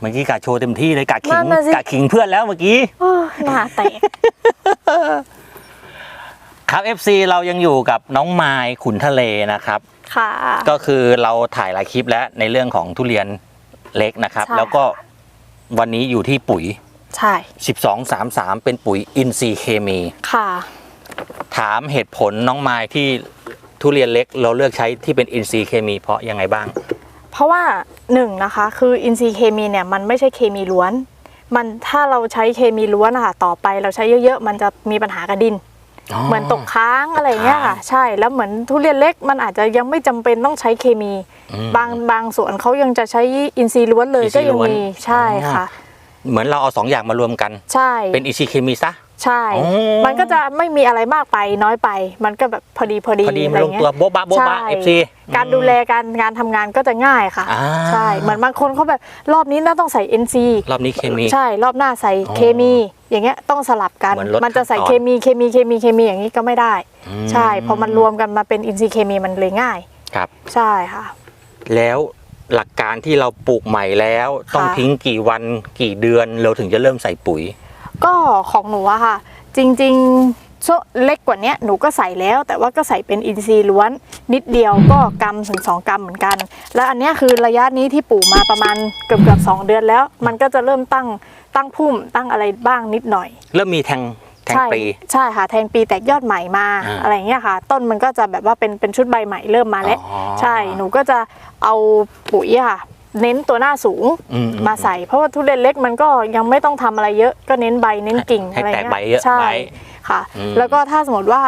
เมื่อกี้กะโชว์เต็มที่เลยกะขินั่งนน่ะสิ กะขิงเพื่อนแล้วเมื่อกี้ โอ้ยหน้าแตก ครับ FC เรายังอยู่กับน้องไมายขุนทะเลนะครับ ค่ะ ก็คือเราถ่ายหลายคลิปแล้วในเรื่องของทุเรียนเล็กนะครับ ใช่ แล้วก็วันนี้อยู่ที่ปุ๋ย ใช่ 1233 เป็นปุ๋ยอินทรีย์เคมี ค่ะ ถามเหตุผลน้องไมายที่ทุเรียนเล็กเราเลือกใช้ที่เป็นอินทรีย์เคมีเพราะยังไงบ้าง เพราะว่าหนึ่งนะคะคืออินทรีย์เคมีเนี่ยมันไม่ใช่เคมีล้วน มันถ้าเราใช้เคมีล้วนนะคะต่อไปเราใช้เยอะๆ มันจะมีปัญหากับดิน เหมือนตกค้างอะไรเงี้ยค่ะค้างใช่แล้วเหมือนทุเรียนเล็กมันอาจจะยังไม่จำเป็นต้องใช้เคมีอืมบางบางสวนเขายังจะใช้อินทรีย์ล้วนเลยอินทรีก็ย์ยังล้วนมีใช่อ๋อค่ะ เหมือนเราเอาสองอย่างมารวมกันใช่เป็นอินทรีย์เคมีซะ ใช่ อ๋อ มันก็จะไม่มีอะไรมากไปน้อยไป มันก็แบบพอดีพอดีพอดีอะมาไรลงเงี้ตัวยโบ๊ะบะโบ๊ะบะ ใช่ FC การดูแลการงานทำงานก็จะง่ายค่ะอ่า ใช่เหมือนบางคนเขาแบบรอบนี้น่าต้องใส่ NC รอบนี้เคมี ใช่รอบหน้าใส่อ๋อเคมี อย่างเงี้ยต้องสลับกันเหมือนลดมันจะใส่ขั้นตอน เคมีเคมีเคมีเคมีอย่างนี้ก็ไม่ได้ อืมใช่พอมันรวมกันมาเป็นอินทรีย์เคมีมันเลยง่าย ครับ ใช่ค่ะ แล้วหลักการที่เราปลูกใหม่แล้ว ต้องค่ะ ทิ้งกี่วันกี่เดือนเราถึงจะเริ่มใส่ปุ๋ย ก็ของหนูอะค่ะ จริงๆช่วงเล็กกว่าเนี้ยหนูก็ใส่แล้ว แต่ว่าก็ใส่เป็นอินทรีย์ล้วนนิดเดียวก็กำถึงสองกำเหมือนกัน แล้วอันเนี้ยคือระยะนี้ที่ปลูกมาประมาณเกือบเกือบๆสองเดือนแล้ว มันก็จะเริ่มตั้งตั้งพุ่มตั้งอะไรบ้างนิดหน่อย เริ่มมีแทงแทงใช่ปลีใช่ค่ะแทงปีแตกยอดใหม่มาอ่าอะไรเงี้ยค่ะ ต้นมันก็จะแบบว่าเป็นเป็นชุดใบใหม่เริ่มมาแล้วอ๋อใช่หนูก็จะเอาปุ๋ยอะค่ะ เน้นตัวหน้าสูงอืม มาใส่ เพราะว่าทุเรียนเล็กมันก็ยังไม่ต้องทำอะไรเยอะก็เน้นใบเน้นกิ่งให้อะไรแตกเงี้ยใบเยอะใช่ไว้ค่ะ อืม แล้วก็ถ้าสมมติว่า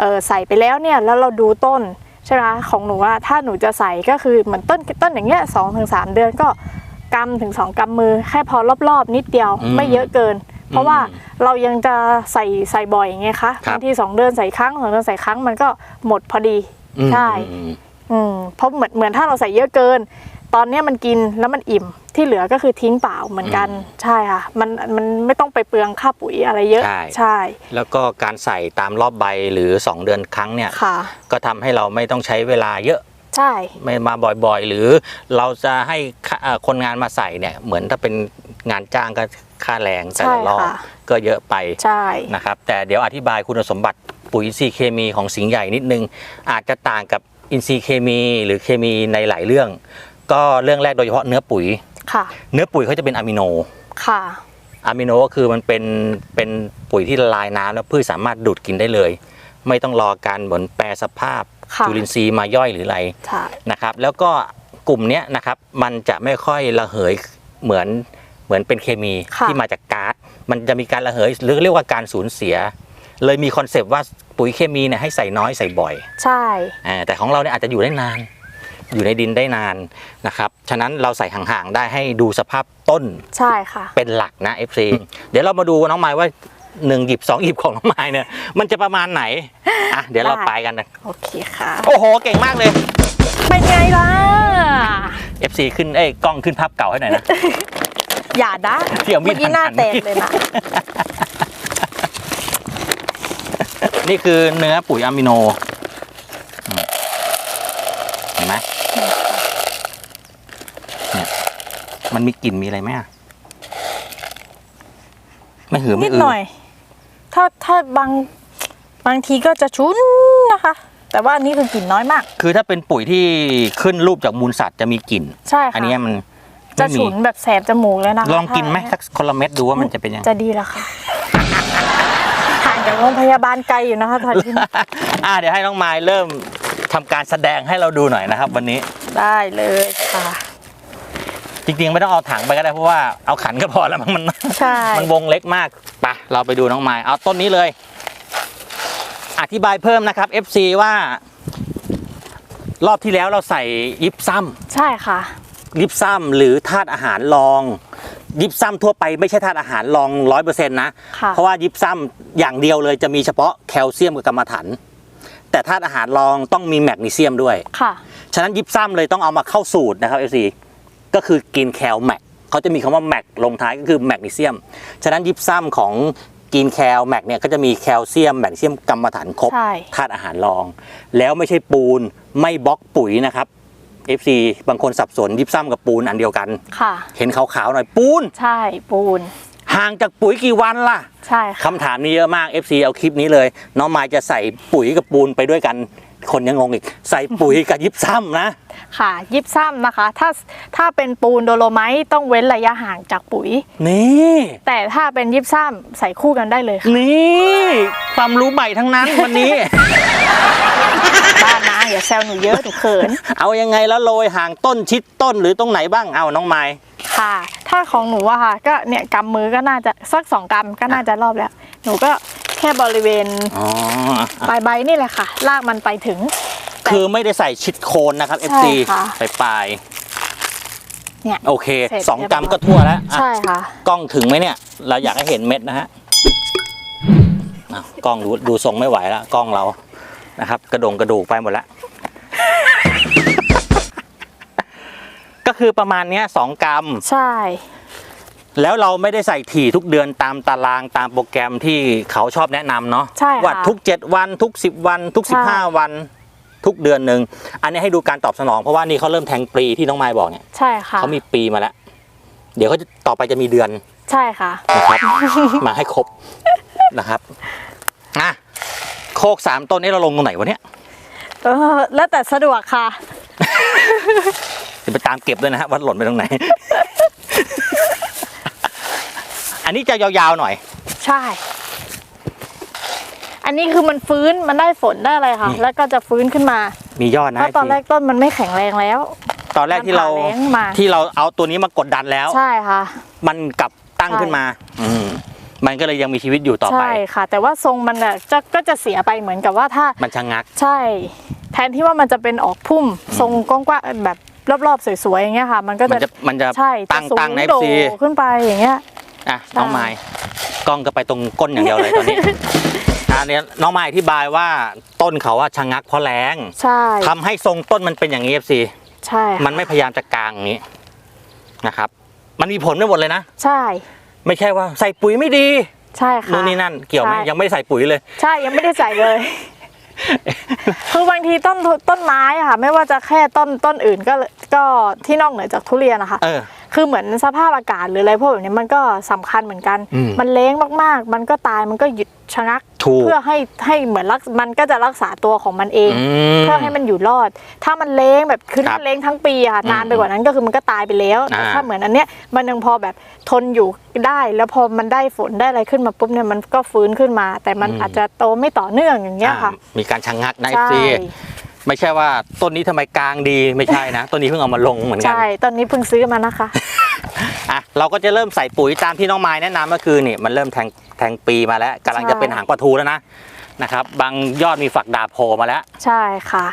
เออใส่ไปแล้วเนี่ยแล้วเราดูต้นใช่ไหมคะของหนูอะถ้าหนูจะใส่ก็คือเหมือนต้นต้นอย่างเงี้ยสองถึงสามเดือนก็กำถึงสองกำมือแค่พอรอบๆ นิดเดียวอืมไม่เยอะเกิน เพราะว่าอืมเรายังจะใส่ใส่บ่อยไงคะครับ บางทีสองเดือนใส่ครั้งสองเดือนใส่ครั้งมันก็หมดพอดี อืมใช่ อืมอืมเพราะเหมือนเหมือนถ้าเราใส่เยอะเกิน ตอนเนี้ยมันกินแล้วมันอิ่มที่เหลือก็คือทิ้งเปล่าเหมือนกันใช่ค่ะมันมันไม่ต้องไปเปลืองค่าปุ๋ยอะไรเยอะใช่ใช่ แล้วก็การใส่ตามรอบใบหรือ 2 เดือนครั้งเนี่ยค่ะก็ทำให้เราไม่ต้องใช้เวลาเยอะใช่ไม่มาบ่อยๆ หรือเราจะให้ค่าเอ่อคนงานมาใส่เนี่ยเหมือนถ้าเป็นงานจ้างก็ค่าแรงแต่ใช่ละรอบค่ะก็เยอะไปใช่นะครับแต่เดี๋ยวอธิบายคุณสมบัติปุ๋ยอินทรีย์เคมีของสิงห์ใหญ่นิดนึง อาจจะต่างกับอินทรีย์เคมีหรือเคมีในหลายเรื่อง ก็เรื่องแรกโดยเฉพาะเนื้อปุ๋ย ค่ะ เนื้อปุ๋ยเขาจะเป็นอะมิโน ค่ะ อะมิโนก็คือมันเป็นเป็นปุ๋ยที่ละลายน้ำแล้วพืชสามารถดูดกินได้เลย ไม่ต้องรอการเหมือนแปรสภาพค่ะจุลินทรีย์มาย่อยหรืออะไรใช่นะครับ แล้วก็กลุ่มเนี้ยนะครับมันจะไม่ค่อยระเหยเหมือนเหมือนเป็นเคมีค่ะที่มาจากก๊าซมันจะมีการระเหยหรือเรียกว่าการสูญเสีย เลยมีคอนเซปต์ว่าปุ๋ยเคมีเนี่ยให้ใส่น้อยใส่บ่อยใช่ อ่าแต่ของเราเนี่ยอาจจะอยู่ได้นาน อยู่ในดินได้นานนะครับ ฉะนั้นเราใส่ห่างๆได้ให้ดูสภาพต้นใช่ค่ะ เป็นหลักนะ FC เดี๋ยวเรามาดูน้องไม้ว่าหนึ่งหยิบสองหยิบของน้องไม้เนี่ย มันจะประมาณไหนอะเดี๋ยวเราได้ไปกันนะโอเคค่ะ โอ้โห เก่งมากเลย เป็นไงล่ะ FC ขึ้นเอ้ยกล้องขึ้นภาพเก่าให้หน่อยนะ อย่านะเดี๋ยวมีเมื่อกี้หน้าหันๆแตกเลยนะนี่คือเนื้อปุ๋ยอะมิโนอืมเห็นไหมเนี่ย มันมีกลิ่นมีอะไรไหมอะไม่หือนิไม่ดอือหน่อย ถ้าถ้าบางบางทีก็จะชุนนะคะ แต่ว่าอันนี้คือกลิ่นน้อยมาก คือถ้าเป็นปุ๋ยที่ขึ้นรูปจากมูลสัตว์จะมีกลิ่น ใช่ค่ะอันเนี้ยมันจะไม่มีฉุนแบบแสบจมูกเลยนะคะลองกินไหมถ้าสักคนละเม็ดดูว่ามันจะเป็นยังไง จะดีแล้วค่ะห่างจากโรงพยาบาลไกลอยู่นะคะตอนนี้ อ่าเดี๋ยวให้น้องไม้เริ่มทำการแสดงให้เราดูหน่อยนะครับ วันนี้ได้เลยค่ะ จริงๆไม่ต้องเอาถังไปก็ได้เพราะว่าเอาขันก็พอแล้วมั้งมันใช่ มันวงเล็กมากไปะเราไปดูน้องไม้เอาต้นนี้เลย อธิบายเพิ่มนะครับ FC ว่า รอบที่แล้วเราใส่ยิปซัม ใช่ค่ะ ยิปซัมหรือธาตุอาหารรอง ยิปซัมทั่วไปไม่ใช่ธาตุอาหารรองร้อยเปอร์เซ็นต์นะ ค่ะ เพราะว่ายิปซัมอย่างเดียวเลยจะมีเฉพาะแคลเซียมกับกรรมะถัน แต่ธาตุอาหารรองต้องมีแมกนีเซียมด้วย ค่ะ ฉะนั้นยิปซัมเลยต้องเอามาเข้าสูตรนะครับ FC ก็คือกินแคลแมกเขาจะมีคำว่าแมกลงท้ายก็คือแมกนีเซียม ฉะนั้นยิปซัมของกินแคลแมกเนี่ยก็จะมีแคลเซียมแมกนีเซียมกรรมะถันครบใช่ธาตุอาหารรอง แล้วไม่ใช่ปูนไม่บล็อกปุ๋ยนะครับ FC บางคนสับสนยิบซ้ำกับปูนอันเดียวกันค่ะเห็นขาวๆหน่อยปูน ใช่ปูนห่างจากปุ๋ยกี่วันล่ะ ใช่ค่ะคำถามนี้เยอะมาก FC เอาคลิปนี้เลย น้องมายจะใส่ปุ๋ยกับปูนไปด้วยกัน คนยังงงอีก ใส่ปุ๋ยกับยิบซ้ำนะ ค่ะ ยิบซ้ำนะคะ ถ้าถ้าเป็นปูนโดโลไมต์ต้องเว้นระยะห่างจากปุ๋ย นี่ แต่ถ้าเป็นยิบซ้ำใส่คู่กันได้เลยค่ะนี่ความรู้ใหม่ทั้งนั้นวันนี้ บ้านนะอย่าแซวหนูเยอะหนูเขิน เอายังไงแล้วโรยห่างต้นชิดต้นหรือตรงไหนบ้างเอาน้องไม้ค่ะ ถ้าของหนูอะค่ะ ก็เนี่ยกำมือก็น่าจะสักสองกำก็น่าจะรอบแล้ว หนูก็แค่บริเวณอ๋อปลายใบนี่แหละค่ะลากมันไปถึงแต่คือไม่ได้ใส่ชิดโคนนะครับใช่ FC ค่ะไปปลายเนี่ยโอเคเสร็จสองเรียบร้อยกรัมก็ทั่วแล้วอะใช่ค่ะ กล้องถึงไหมเนี่ย เราอยากให้เห็นเม็ดนะฮะอ้าวกล้องดูดูทรงไม่ไหวแล้วกล้องเรานะครับ กระดงกระดูกไปหมดแล้ว ก็คือประมาณเนี้ยสองกรัม ใช่ แล้วเราไม่ได้ใส่ถี่ทุกเดือนตามตารางตามโปรแกรมที่เขาชอบแนะนำเนาะใช่ค่ะ ว่าทุก 7 วันทุก 10 วัน ทุก ใช่ 15 วัน ทุกเดือนหนึ่งอันนี้ให้ดูการตอบสนองเพราะว่านี่เขาเริ่มแทงปลีที่น้องไม้บอกเนี่ยใช่ค่ะเขามีปีมาแล้ว เดี๋ยวเขาจะต่อไปจะมีเดือน ใช่ค่ะ นะครับ มาให้ครบนะครับอะโคกสามต้นนี้เราลงตรงไหนวะเนี่ยเออแล้วแต่สะดวกค่ะ เดี๋ยวไปตามเก็บด้วยนะฮะว่าหล่นไปตรงไหน อันนี้จะยาวๆหน่อย ใช่ อันนี้คือมันฟื้นมันได้ฝนได้อะไรค่ะ นี่ แล้วก็จะฟื้นขึ้นมามียอดนะเพราะตอนแรกต้นมันไม่แข็งแรงแล้ว ตอนแรกที่เรามันผ่าแรงมา ที่เราเอาตัวนี้มากดดันแล้ว ใช่ค่ะ มันกลับตั้งใช่ ขึ้นมา อืมมันก็เลยยังมีชีวิตอยู่ต่อไป ใช่ค่ะ แต่ว่าทรงมันอะจะก็จะเสียไปเหมือนกับว่าถ้า มันชะงัก ใช่ แทนที่ว่ามันจะเป็นออกพุ่มทรงกว้างๆแบบรอบๆสวยๆอย่างเงี้ยค่ะ มันก็มันจะจะมันจะใช่จะตั้งสูตั้งงในโดซีขึ้นไปอย่างเงี้ย อะน้องไม้กล้องก็ไปตรงก้นอย่างเดียวเลยตอนนี้อันนี้น้องไม้อธิบายว่าต้นเขาอะชะงักเพราะแรงใช่ทำให้ทรงต้นมันเป็นอย่างนี้เอฟซีใช่ค่ะมันไม่พยายามจะกลางอย่างนี้นะครับ มันมีผลไม่หมดเลยนะใช่ ไม่ใช่ว่าใส่ปุ๋ยไม่ดี ใช่ค่ะนู่นนี่นั่นเกี่ยวไหมใช่ยังไม่ได้ใส่ปุ๋ยเลย ใช่ยังไม่ได้ใส่เลย คือบางทีต้นต้นไม้อะค่ะ ไม่ว่าจะแค่ต้นต้นอื่นก็ก็ที่นอกเหนือจากทุเรียนนะคะเออ คือเหมือนสภาพอากาศหรืออะไรพวกแบบนี้มันก็สำคัญเหมือนกัน อืม มันเล้งมากๆ มันก็ตายมันก็หยุดชะงักถูก เพื่อให้ให้เหมือนรักมันก็จะรักษาตัวของมันเองอืมเพื่อให้มันอยู่รอด ถ้ามันเล้งแบบคือครัถ้าบเล้งทั้งปีอะค่ะอืมนานไปกว่านั้นก็คือมันก็ตายไปแล้วแต่อ่าถ้าเหมือนอันเนี้ยมันยังพอแบบทนอยู่ได้แล้วพอมันได้ฝนได้อะไรขึ้นมาปุ๊บเนี่ยมันก็ฟื้นขึ้นมา แต่มันอาจจะโตไม่ต่อเนื่องอย่างเงี้ยค่ะอ่ามีการชะงักนะเอฟใช่ซี ไม่ใช่ว่าต้นนี้ทำไมกลางดีไม่ใช่นะ ต้นนี้เพิ่งเอามาลงเหมือนกัน ใช่ตอนนี้เพิ่งซื้อมานะคะ อะเราก็จะเริ่มใส่ปุ๋ยตามที่น้องไม้แนะนำก็คือนี่มันเริ่มแทงแทงปีมาแล้วกำลังจะใช่เป็นหางปลาทูแล้วนะนะครับ บางยอดมีฝักดาบโผล่มาแล้ว ใช่ค่ะ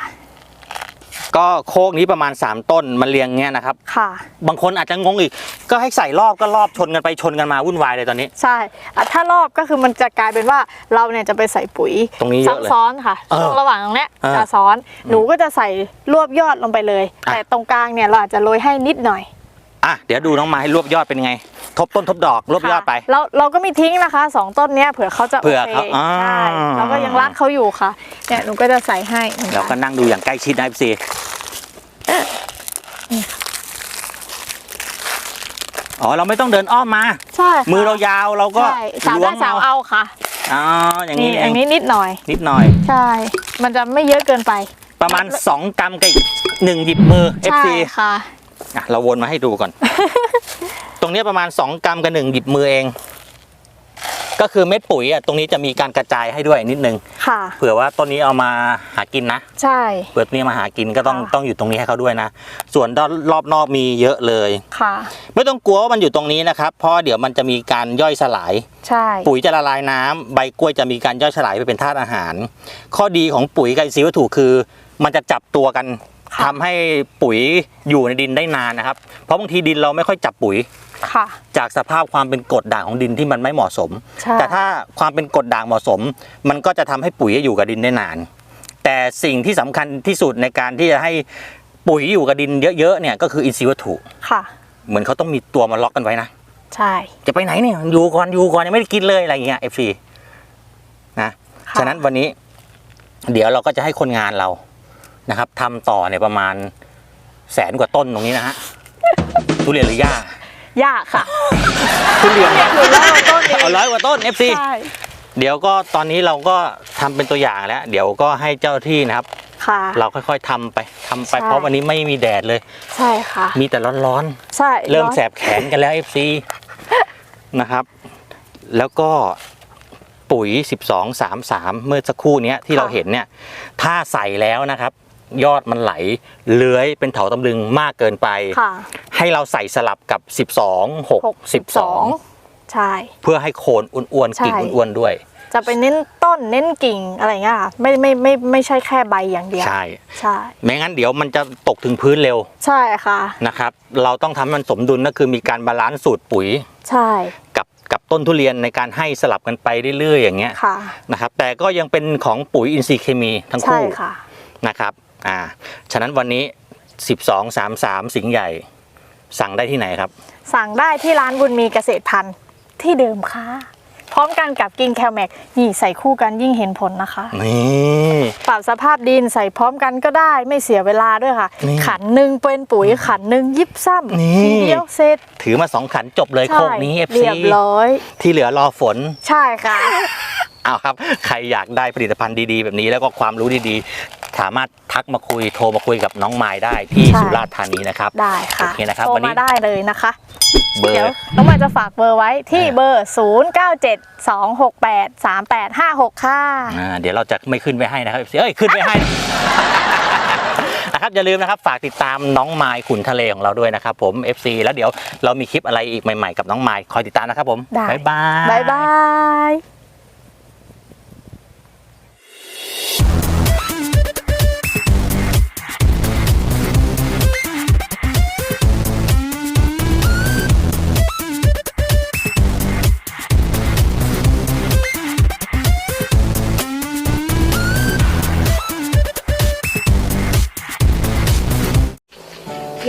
ก็โคกนี้ประมาณ 3 ต้นมันเรียงเงี้ยนะครับ ค่ะ บางคนอาจจะงงอีก ก็ให้ใส่รอบก็รอบชนกันไปชนกันมาวุ่นวายเลยตอนนี้ ใช่อะถ้ารอบก็คือมันจะกลายเป็นว่าเราเนี่ยจะไปใส่ปุ๋ยตรงนี้เยอะเลยซ้อนๆค่ะเออช่วงระหว่างตรงเนี้ยเออจะซ้อนหนูก็จะใส่รวบยอดลงไปเลย อะ แต่ตรงกลางเนี่ยเราอาจจะโรยให้นิดหน่อย อะเดี๋ยวดูน้องไม้รวบยอดเป็นไงท บต้นทบดอกรวบยอดไปค่ะเราเราก็ไม่ทิ้งนะคะสองต้นเนี้ยเผื่อเขาจะเผื่อโอเคเขาอ่าใช่เราก็ยังรักเขาอยู่ค่ะเนี่ยหนูก็จะใส่ให้หมือนเราก็นนั่งดูอย่างใกล้ชิดนะพี่ซีอ๋อเราไม่ต้องเดินอ้อมมา ใช่ค่ะมือเรายาวเราก็ใช่สาวล้วได้งสาวเอาเอาค่ะอ๋ออย่างนี่นี้เออย่างงนี้นิดหน่อย นิดหน่อย ใช่ มันจะไม่เยอะเกินไป ประมาณ 2กรัมกับอีกหนึ่งหยิบมือใช่ FC ค่ะอะเราวนมาให้ดูก่อนต รงเนี้ยประมาณ 2 กรัมกับหนึ่งหยิบมือเอง ก็คือเม็ดปุ๋ยอะตรงนี้จะมีการกระจายให้ด้วยนิดนึง ค่ะ เผื่อว่าต้นนี้เอามาหากินนะ ใช่ เผื่อต้นนี้มาหากินก็ต้องค่ะ ต้องอยู่ตรงนี้ให้เขาด้วยนะ ส่วนด้านรอบนอกมีเยอะเลย ค่ะ ไม่ต้องกลัวว่ามันอยู่ตรงนี้นะครับ เพราะเดี๋ยวมันจะมีการย่อยสลาย ใช่ ปุ๋ยจะละลายน้ำใบกล้วยจะมีการย่อยสลายไปเป็นธาตุอาหาร ข้อดีของปุ๋ยกับอินทรีย์วัตถุคือ มันจะจับตัวกันทำให้ปุ๋ยอยู่ในดินได้นานนะครับ เพราะบางทีดินเราไม่ค่อยจับปุ๋ย ค่ะ จากสภาพความเป็นกรดด่างของดินที่มันไม่เหมาะสมใช่แต่ถ้าความเป็นกรดด่างเหมาะสม มันก็จะทำให้ปุ๋ยอยู่กับดินได้นาน แต่สิ่งที่สำคัญที่สุดในการที่จะให้ปุ๋ยอยู่กับดินเยอะๆเนี่ยก็คืออินทรีย์วัตถุค่ะ เหมือนเขาต้องมีตัวมาล็อกกันไว้นะใช่ จะไปไหนเนี่ยอยู่ก่อนอยู่ก่อนยังไม่ได้กินเลยอะไรอย่างเงี้ย FC นะค่ะฉะนั้นวันนี้ เดี๋ยวเราก็จะให้คนงานเรานะครับทำต่อเนี่ยประมาณแสนกว่าต้นตรงนี้นะฮะทุเรียนหรือหญ้า ยากค่ะทุเรียนหนูร้อยกว่าต้นเองเอาร้อยกว่าต้น FC ใช่เดี๋ยวก็ตอนนี้เราก็ทำเป็นตัวอย่างแล้ว เดี๋ยวก็ให้เจ้าที่นะครับ ค่ะ เราค่อยๆทำไปทำไปใช่ เพราะวันนี้ไม่มีแดดเลย ใช่ค่ะ มีแต่ร้อนใช่ๆ เริ่มร้อนแสบแขนกันแล้ว FC นะครับ แล้วก็ปุ๋ย 12 3 3 เมื่อสักครู่เนี้ยที่เราเห็นเนี่ย ถ้าใส่แล้วนะครับ ยอดมันไหลเลื้อยเป็นเถาตำลึงมากเกินไป ค่ะให้เราใส่สลับกับ12หก6สิบสอง12ใช่เพื่อให้โคนอ้วนๆใช่กิ่งอ้วนๆด้วย จะไปเน้นต้นเน้นกิ่งอะไรเงี้ยค่ะไม่ไม่ไม่ไม่ใช่แค่ใบอย่างเดียว ใช่ใช่ ไม่งั้นเดี๋ยวมันจะตกถึงพื้นเร็วใช่ค่ะ นะครับ เราต้องทำให้มันสมดุลก็คือมีการบาลานซ์สูตรปุ๋ย ใช่กับกับต้นทุเรียนในการให้สลับกันไปเรื่อยๆอย่างเงี้ยค่ะ นะครับแต่ก็ยังเป็นของปุ๋ยอินทรีย์เคมีทั้งใช่คู่ค่ะ นะครับ อ่า ฉะนั้นวันนี้ 12 3 3 สิงห์ใหญ่ สั่งได้ที่ไหนครับ สั่งได้ที่ร้านบุญมีเกษตรพันธุ์ที่เดิมค่ะ พร้อมกันกับกินแคลแม็กนี่ใส่คู่กันยิ่งเห็นผลนะคะ นี่ปรับสภาพดินใส่พร้อมกันก็ได้ไม่เสียเวลาด้วยค่ะ นี่ ขันหนึ่งเป็นปุ๋ยขันหนึ่งยิบซ้ำนี่ ทีเดียวเสร็จถือมาสองขันจบเลยโคกนี้ FC เรียบร้อย ที่เหลือรอฝน ใช่ค่ะ เอาครับ ใครอยากได้ผลิตภัณฑ์ดีๆ แบบนี้แล้วก็ความรู้ดีๆ สามารถทักมาคุยโทรมาคุยกับน้องไม้ได้ที่ใช่ สุราษฎร์ธานีนะครับได้ค่ะโอเคนะครับ โทรวันนี้มาได้เลยนะคะ เบอเดี๋ยวร์ น้องมายจะฝากเบอร์ไว้ที่เบอร์ 0 9 7 2 6 8 3 8 5 6 ค่ะ อ่าเดี๋ยวเราจะไม่ขึ้นไว้ให้นะครับ FC เอ้ยขึ้นไว้ให้ นะครับอย่าลืมนะครับฝากติดตามน้องไม้ขุนทะเลของเราด้วยนะครับผม FC แล้วเดี๋ยวเรามีคลิปอะไรอีกใหม่ๆกับน้องไม้คอยติดตามนะครับผม ได้ บ๊ายบาย บ๊ายบาย